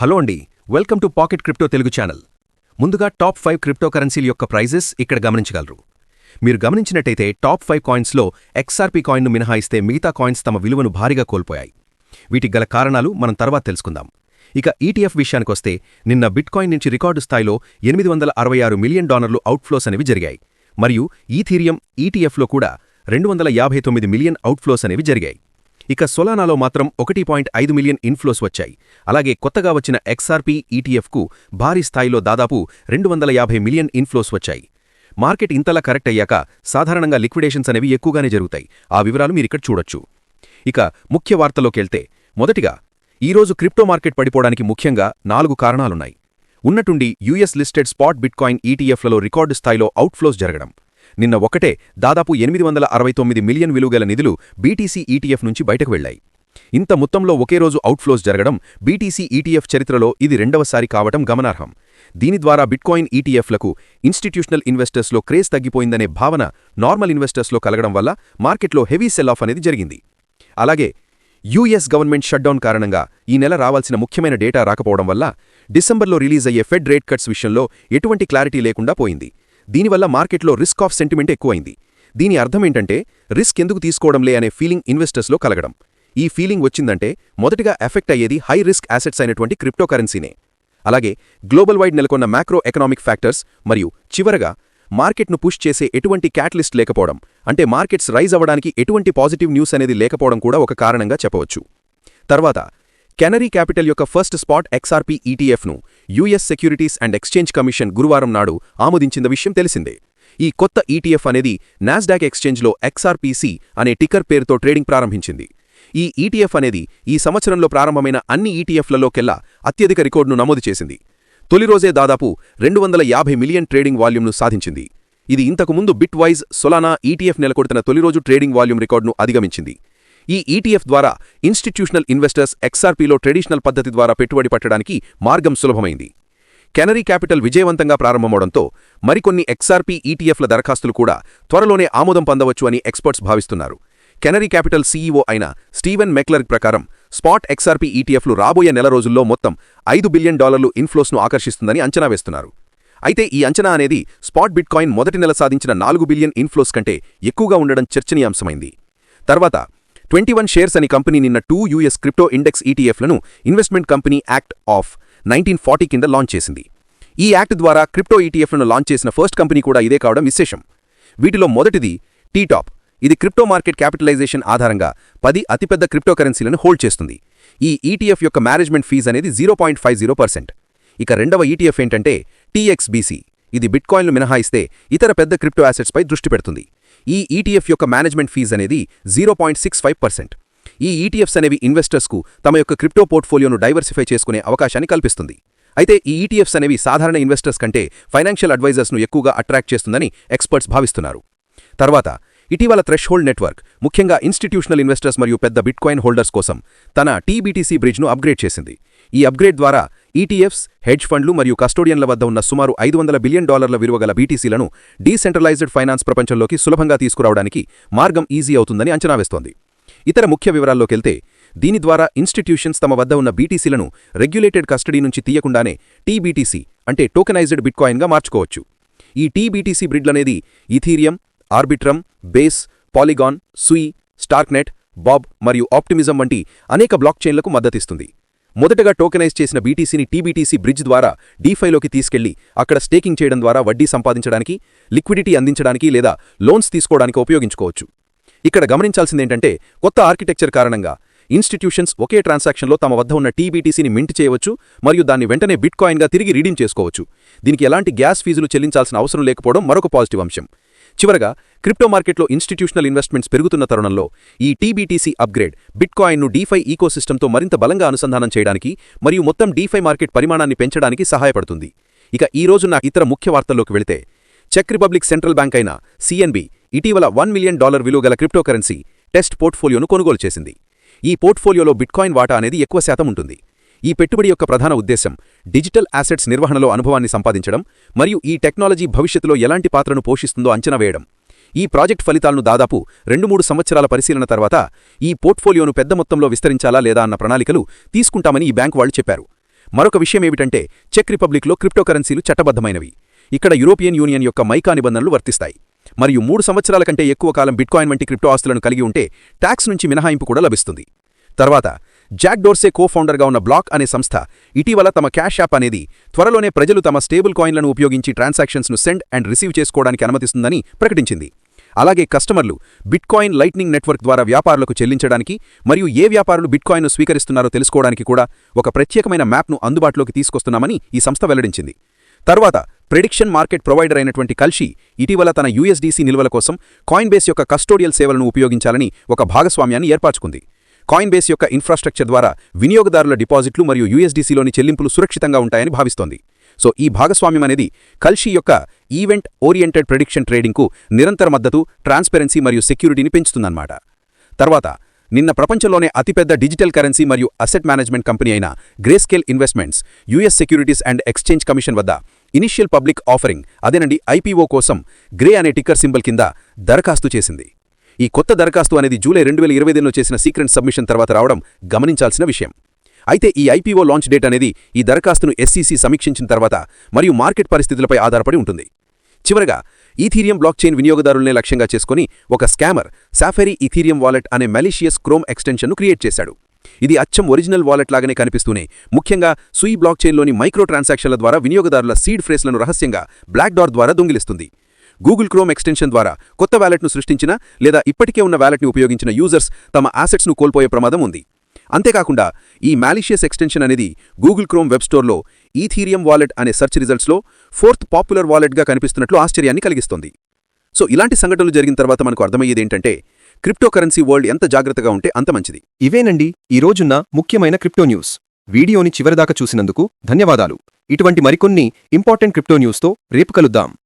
Hello అండి welcome to pocket crypto Telugu channel. ముందుగా top five crypto కరెన్సీల యొక్క ప్రైజెస్ ఇక్కడ గమనించగలరు. మీరు గమనించినట్టయితే టాప్ ఫైవ్ కాయిన్స్లో ఎక్స్ఆర్పీ కాయిన్ను మినహాయిస్తే మిగతా కాయిన్స్ తమ విలువను భారీగా కోల్పోయాయి. వీటికి గల కారణాలు మనం తర్వాత తెలుసుకుందాం. ఇక ఈటీఎఫ్ విషయానికొస్తే నిన్న బిట్కాయిన్ నుంచి రికార్డు స్థాయిలో ఎనిమిది వందల అరవై ఆరు మిలియన్ డాలర్లు అవుట్ఫ్లోస్ అనేవి జరిగాయి. మరియు ఈథీరియం ఈటీఎఫ్లో కూడా రెండు వందల యాభై తొమ్మిది మిలియన్ అవుట్ఫ్లోస్ అనేవి జరిగాయి. ఇక సొలానాలో మాత్రం ఒకటి పాయింట్ ఐదు మిలియన్ ఇన్ఫ్లోస్ వచ్చాయి. అలాగే కొత్తగా వచ్చిన ఎక్స్ఆర్పీ ఈటీఎఫ్కు భారీ స్థాయిలో దాదాపు రెండు వందల యాభై మిలియన్ ఇన్ఫ్లోస్ వచ్చాయి. మార్కెట్ ఇంతలా కరెక్ట్ అయ్యాక సాధారణంగా లిక్విడేషన్స్ అనేవి ఎక్కువగానే జరుగుతాయి. ఆ వివరాలు మీరిక్కడ చూడొచ్చు. ఇక ముఖ్య వార్తలోకెళ్తే మొదటిగా ఈరోజు క్రిప్టో మార్కెట్ పడిపోవడానికి ముఖ్యంగా నాలుగు కారణాలున్నాయి. ఉన్నటుండి యూఎస్ లిస్టెడ్ స్పాట్ బిట్కాయిన్ ఈటీఎఫ్లలో రికార్డు స్థాయిలో అవుట్ఫ్లోస్ జరగడం. నిన్న ఒకటే దాదాపు ఎనిమిది వందల అరవై తొమ్మిది మిలియన్ విలువగల నిధులు బీటీసీ ఈటీఎఫ్ నుంచి బయటకు వెళ్ళాయి ఇంత మొత్తంలో ఒకే రోజు అవుట్ఫ్లోస్ జరగడం బీటీసీ ఈటీఎఫ్ చరిత్రలో ఇది రెండవసారి కావటం గమనార్హం. దీని ద్వారా బిట్కాయిన్ ఈటీఎఫ్లకు ఇన్స్టిట్యూషనల్ ఇన్వెస్టర్స్లో క్రేజ్ తగ్గిపోయిందనే భావన నార్మల్ ఇన్వెస్టర్స్లో కలగడం వల్ల మార్కెట్లో హెవీ సెల్ ఆఫ్ అనేది జరిగింది. అలాగే యూఎస్ గవర్నమెంట్ షట్డౌన్ కారణంగా ఈ నెల రావాల్సిన ముఖ్యమైన డేటా రాకపోవడం వల్ల డిసెంబర్లో రిలీజ్ అయ్యే ఫెడ్ రేట్ కట్స్ విషయంలో ఎటువంటి క్లారిటీ లేకుండా పోయింది. దీనివల్ల మార్కెట్లో రిస్క్ ఆఫ్ సెంటిమెంట్ ఎక్కువైంది. దీని అర్థమేంటంటే రిస్క్ ఎందుకు తీసుకోవడంలే అనే ఫీలింగ్ ఇన్వెస్టర్స్లో కలగడం. ఈ ఫీలింగ్ వచ్చిందంటే మొదటిగా ఎఫెక్ట్ అయ్యేది హై రిస్క్ అసెట్స్ అయినటువంటి క్రిప్టోకరెన్సీనే అలాగే గ్లోబల్ వైడ్ నెలకొన్న మ్యాక్రో ఎకనామిక్ ఫ్యాక్టర్స్ మరియు చివరగా మార్కెట్ను పుష్ చేసే ఎటువంటి క్యాటలిస్ట్ లేకపోవడం. అంటే మార్కెట్స్ రైజ్ అవ్వడానికి ఎటువంటి పాజిటివ్ న్యూస్ అనేది లేకపోవడం కూడా ఒక కారణంగా చెప్పవచ్చు. తర్వాత కెనరీ క్యాపిటల్ యొక్క first spot XRP ఈటీఎఫ్ను US Securities and Exchange Commission గురువారం నాడు ఆమోదించిన విషయం తెలిసిందే. ఈ కొత్త ఈటీఎఫ్ అనేది నాస్డాక్ ఎక్స్చేంజ్లో ఎక్స్ఆర్పీసీ అనే టిక్కర్ పేరుతో ట్రేడింగ్ ప్రారంభించింది. ఈ ఈటీఎఫ్ అనేది ఈ సంవత్సరంలో ప్రారంభమైన అన్ని ఈటీఎఫ్లలోకెల్లా అత్యధిక రికార్డును నమోదు చేసింది. తొలి రోజే దాదాపు రెండు వందల యాభై మిలియన్ ట్రేడింగ్ వాల్యూమ్ను సాధించింది. ఇది ఇంతకుముందు బిట్ వైజ్ సొలానా ఈటీఎఫ్ నెలకొడుతున్న తొలిరోజు ట్రేడింగ్ వాల్యూమ్ రికార్డును అధిగమించింది. ఈ ఈటీఎఫ్ ద్వారా ఇన్స్టిట్యూషనల్ ఇన్వెస్టర్స్ ఎక్స్ఆర్పీలో ట్రెడిషనల్ పద్ధతి ద్వారా పెట్టుబడి పెట్టడానికి మార్గం సులభమైంది. కెనరీ క్యాపిటల్ విజయవంతంగా ప్రారంభమవడంతో మరికొన్ని ఎక్స్ఆర్పీ ఈటీఎఫ్ల దరఖాస్తులు కూడా త్వరలోనే ఆమోదం పొందవచ్చు అని ఎక్స్పర్ట్స్ భావిస్తున్నారు. కెనరీ క్యాపిటల్ సీఈఓ అయిన స్టీవెన్ మెక్లర్ ప్రకారం స్పాట్ ఎక్స్ఆర్పీ ఈటీఎఫ్లు రాబోయే నెల రోజుల్లో మొత్తం ఐదు బిలియన్ డాలర్లు ఇన్ఫ్లోస్ను ఆకర్షిస్తుందని అంచనా వేస్తున్నారు. అయితే ఈ అంచనా అనేది స్పాట్ బిట్కాయిన్ మొదటి నెల సాధించిన నాలుగు బిలియన్ ఇన్ఫ్లోస్ కంటే ఎక్కువగా ఉండడం చర్చనీయాంశమైంది. తర్వాత ట్వంటీ వన్ షేర్స్ అని కంపెనీ నిన్న two US crypto index ఈటీఎఫ్లను Investment Company Act of nineteen forty కింద లాంచ్ చేసింది. ఈ యాక్ట్ ద్వారా క్రిప్టో ఈటీఎఫ్లను లాంచ్ చేసిన ఫస్ట్ కంపెనీ కూడా ఇదే కావడం విశేషం. వీటిలో మొదటిది టీటాప్. ఇది క్రిప్టో మార్కెట్ క్యాపిటలైజేషన్ ఆధారంగా పది అతిపెద్ద క్రిప్టో కరెన్సీలను హోల్డ్ చేస్తుంది. ఈ ఈటీఎఫ్ యొక్క మేనేజ్మెంట్ ఫీజు అనేది zero point five zero percent. ఇక రెండవ ఈటీఎఫ్ ఏంటంటే టీఎక్స్బీసీ. ఇది బిట్కాయిన్లు మినహాయిస్తే ఇతర పెద్ద క్రిప్టో యాసెట్స్పై దృష్టి పెడుతుంది. ఈ ఈటీఎఫ్ యొక్క మేనేజ్మెంట్ ఫీజ్ అనేది zero point six five percent ఈ ఈటీఎఫ్స్ అనేవి ఇన్వెస్టర్స్కు తమ యొక్క క్రిప్టో పోర్ట్ఫోలియోను డైవర్సిఫై చేసుకునే అవకాశాన్ని కల్పిస్తుంది. అయితే ఈ ఈటీఎఫ్స్ అనేవి సాధారణ ఇన్వెస్టర్స్ కంటే ఫైనాన్షియల్ అడ్వైజర్స్ను ఎక్కువగా అట్రాక్ట్ చేస్తుందని ఎక్స్పర్ట్స్ భావిస్తున్నారు. తర్వాత ఇటీవల థ్రెష్హోల్డ్ నెట్వర్క్ ముఖ్యంగా ఇన్స్టిట్యూషనల్ ఇన్వెస్టర్స్ మరియు పెద్ద బిట్కాయిన్ హోల్డర్స్ కోసం తన టీబీటీసీ బ్రిడ్జ్ను అప్గ్రేడ్ చేసింది. ఈ అప్గ్రేడ్ ద్వారా ఈటీఎఫ్స్ హెడ్జ్ ఫండ్లు మరియు కస్టోడియన్ల వద్ద ఉన్న సుమారు ఐదు వందల బిలియన్ డాలర్ల విలువగల బీటీసీలను డీసెంట్రలైజ్డ్ ఫైనాన్స్ ప్రపంచంలోకి సులభంగా తీసుకురావడానికి మార్గం ఈజీ అవుతుందని అంచనా వేస్తోంది. ఇతర ముఖ్య వివరాల్లోకెళ్తే దీని ద్వారా ఇన్స్టిట్యూషన్స్ తమ వద్ద ఉన్న బీటీసీలను రెగ్యులేటెడ్ కస్టడీ నుంచి తీయకుండానే టీబీటీసీ అంటే టోకెనైజ్డ్ బిట్కాయిన్గా మార్చుకోవచ్చు. ఈ tBTC బ్రిడ్లనేది Ethereum Arbitrum Base Polygon Sui Starknet BOB మరియు ఆప్టిమిజం వంటి అనేక బ్లాక్ చైన్లకు మద్దతిస్తుంది. మొదటగా టోకెనైజ్ చేసిన బీటీసీని టీబీటీసీ బ్రిడ్జ్ ద్వారా డీఫైలోకి తీసుకెళ్ళి అక్కడ స్టేకింగ్ చేయడం ద్వారా వడ్డీ సంపాదించడానికి లిక్విడిటీ అందించడానికి లేదా లోన్స్ తీసుకోవడానికి ఉపయోగించుకోవచ్చు. ఇక్కడ గమనించాల్సిందేంటంటే కొత్త ఆర్కిటెక్చర్ కారణంగా ఇన్స్టిట్యూషన్స్ ఒకే ట్రాన్సాక్షన్లో తమ వద్ద ఉన్న టీబీటీసీని మింట్ చేయవచ్చు మరియు దాన్ని వెంటనే బిట్కాయిన్గా తిరిగి రీడీమ్ చేసుకోవచ్చు. దీనికి ఎలాంటి గ్యాస్ ఫీజులు చెల్లించాల్సిన అవసరం లేకపోవడం మరొక పాజిటివ్ అంశం. చివరగా క్రిప్టో మార్కెట్లో ఇన్స్టిట్యూషనల్ ఇన్వెస్ట్మెంట్స్ పెరుగుతున్న తరుణంలో ఈ టీబీటీసీ అప్గ్రేడ్ బిట్కాయిన్ను డీఫై ఈకోసిస్టమ్తో మరింత బలంగా అనుసంధానం చేయడానికి మరియు మొత్తం డీఫై మార్కెట్ పరిమాణాన్ని పెంచడానికి సహాయపడుతుంది. ఇక ఈ నా ఇతర ముఖ్య వార్తల్లోకి వెళితే చెక్ రిపబ్లిక్ సెంట్రల్ బ్యాంక్ అయిన సిఎన్బి ఇటీవల వన్ మిలియన్ డాలర్ విలువ గల క్రిప్టోకరెన్సీ టెస్ట్ పోర్ట్ఫోలియోను కొనుగోలు చేసింది. ఈ పోర్ట్ఫోలియోలో బిట్కాయిన్ వాటా అనేది ఎక్కువ శాతం ఉంటుంది. ఈ పెట్టుబడి యొక్క ప్రధాన ఉద్దేశం డిజిటల్ అసెట్స్ నిర్వహణలో అనుభవాన్ని సంపాదించడం మరియు ఈ టెక్నాలజీ భవిష్యత్తులో ఎలాంటి పాత్రను పోషిస్తుందో అంచనా వేయడం. ఈ ప్రాజెక్ట్ ఫలితాలను దాదాపు రెండు మూడు సంవత్సరాల పరిశీలన తర్వాత ఈ పోర్ట్ఫోలియోను పెద్ద మొత్తంలో విస్తరించాలా లేదా అన్న ప్రణాళికలు తీసుకుంటామని ఈ బ్యాంకు వాళ్ళు చెప్పారు. మరొక విషయం ఏమిటంటే చెక్ రిపబ్లిక్లో క్రిప్టోకరెన్సీలు చట్టబద్ధమైనవి. ఇక్కడ యూరోపియన్ యూనియన్ యొక్క మైకా నిబంధనలు వర్తిస్తాయి. మరియు మూడు సంవత్సరాల కంటే ఎక్కువ కాలం బిట్కాయిన్ వంటి క్రిప్టో ఆస్తులను కలిగి ఉంటే ట్యాక్స్ నుంచి మినహాయింపు కూడా లభిస్తుంది. తర్వాత జాక్ డోర్సే కో ఫౌండర్గా ఉన్న బ్లాక్ అనే సంస్థ ఇటీవల తమ క్యాష్ యాప్ అనేది త్వరలోనే ప్రజలు తమ స్టేబుల్ కాయిన్లను ఉపయోగించి ట్రాన్సాక్షన్స్ను సెండ్ అండ్ రిసీవ్ చేసుకోవడానికి అనుమతిస్తుందని ప్రకటించింది. అలాగే కస్టమర్లు బిట్కాయిన్ లైట్నింగ్ నెట్వర్క్ ద్వారా వ్యాపారులకు చెల్లించడానికి మరియు ఏ వ్యాపారులు బిట్కాయిన్ను స్వీకరిస్తున్నారో తెలుసుకోవడానికి కూడా ఒక ప్రత్యేకమైన మ్యాప్ను అందుబాటులోకి తీసుకొస్తున్నామని ఈ సంస్థ వెల్లడించింది. తర్వాత ప్రెడిక్షన్ మార్కెట్ ప్రొవైడర్ అయినటువంటి కల్షి ఇటీవల తన యూఎస్డీసీ నిల్వల కోసం కాయిన్బేస్ యొక్క కస్టోడియల్ సేవలను ఉపయోగించాలని ఒక భాగస్వామ్యాన్ని ఏర్పరచుకుంది. కాయిన్బేస్ యొక్క ఇన్ఫ్రాస్ట్రక్చర్ ద్వారా వినియోగదారుల డిపాజిట్లు మరియు యూఎస్డీసీలోని చెల్లింపులు సురక్షితంగా ఉంటాయని భావిస్తోంది. సో ఈ భాగస్వామ్యం అనేది కల్షీ యొక్క ఈవెంట్ ఓరియంటెడ్ ప్రెడిక్షన్ ట్రేడింగ్కు నిరంతర మద్దతు ట్రాన్స్పరెన్సీ మరియు సెక్యూరిటీని పెంచుతుందన్నమాట. తర్వాత నిన్న ప్రపంచంలోనే అతిపెద్ద డిజిటల్ కరెన్సీ మరియు అసెట్ మేనేజ్మెంట్ కంపెనీ అయిన Grayscale Investments US Securities and Exchange Commission వద్ద ఇనిషియల్ పబ్లిక్ ఆఫరింగ్ అదేనండి ఐపీఓ కోసం గ్రే అనే టిక్కర్ సింబల్ కింద దరఖాస్తు చేసింది. ఈ కొత్త దరఖాస్తు అనేది జూలై రెండు వేల ఇరవై చేసిన సీక్రెట్ సబ్మిషన్ తర్వాత రావడం గమనించాల్సిన విషయం. అయితే ఈ ఐపీఓ లాంచ్ డేట్ అనేది ఈ దరఖాస్తును ఎస్సీసీ సమీక్షించిన తర్వాత మరియు మార్కెట్ పరిస్థితులపై ఆధారపడి ఉంటుంది. చివరగా ఈథీరియం బ్లాక్ చైన్ వినియోగదారులనే లక్ష్యంగా చేసుకుని ఒక స్కామర్ సాఫెరీ ఈథీరియం వాలెట్ అనే మెలీషియస్ క్రోమ్ ఎక్స్టెన్షన్ను క్రియేట్ చేశాడు. ఇది అచ్చం ఒరిజినల్ వాలెట్ లాగానే కనిపిస్తూనే ముఖ్యంగా సుయి బ్లాక్ చైన్లోని మైక్రో ట్రాన్సాక్షన్ల ద్వారా వినియోగదారుల సీడ్ ఫ్రేస్లను రహస్యంగా బ్లాక్ డార్ ద్వారా దొంగిలిస్తుంది. గూగుల్ క్రోమ్ ఎక్స్టెన్షన్ ద్వారా కొత్త వ్యాలెట్ను సృష్టించిన లేదా ఇప్పటికే ఉన్న వ్యాలెట్ని ఉపయోగించిన యూజర్స్ తమ యాసెట్స్ను కోల్పోయే ప్రమాదం ఉంది. అంతేకాకుండా ఈ మాలిషియస్ ఎక్స్టెన్షన్ అనేది గూగుల్ క్రోమ్ వెబ్ స్టోర్లో ఈథీరియం వాలెట్ అనే సెర్చ్ రిజల్ట్స్లో ఫోర్త్ పాపులర్ వాలెట్గా కనిపిస్తున్నట్లు ఆశ్చర్యాన్ని కలిగిస్తోంది. సో ఇలాంటి సంఘటనలు జరిగిన తర్వాత మనకు అర్థమయ్యేది ఏంటంటే క్రిప్టోకరెన్సీ వరల్డ్ ఎంత జాగ్రత్తగా ఉంటే అంత మంచిది. ఇవేనండి ఈ రోజున్న ముఖ్యమైన క్రిప్టో న్యూస్ వీడియోని చివరిదాకా చూసినందుకు ధన్యవాదాలు. ఇటువంటి మరికొన్ని ఇంపార్టెంట్ క్రిప్టో న్యూస్తో రేపు కలుద్దాం.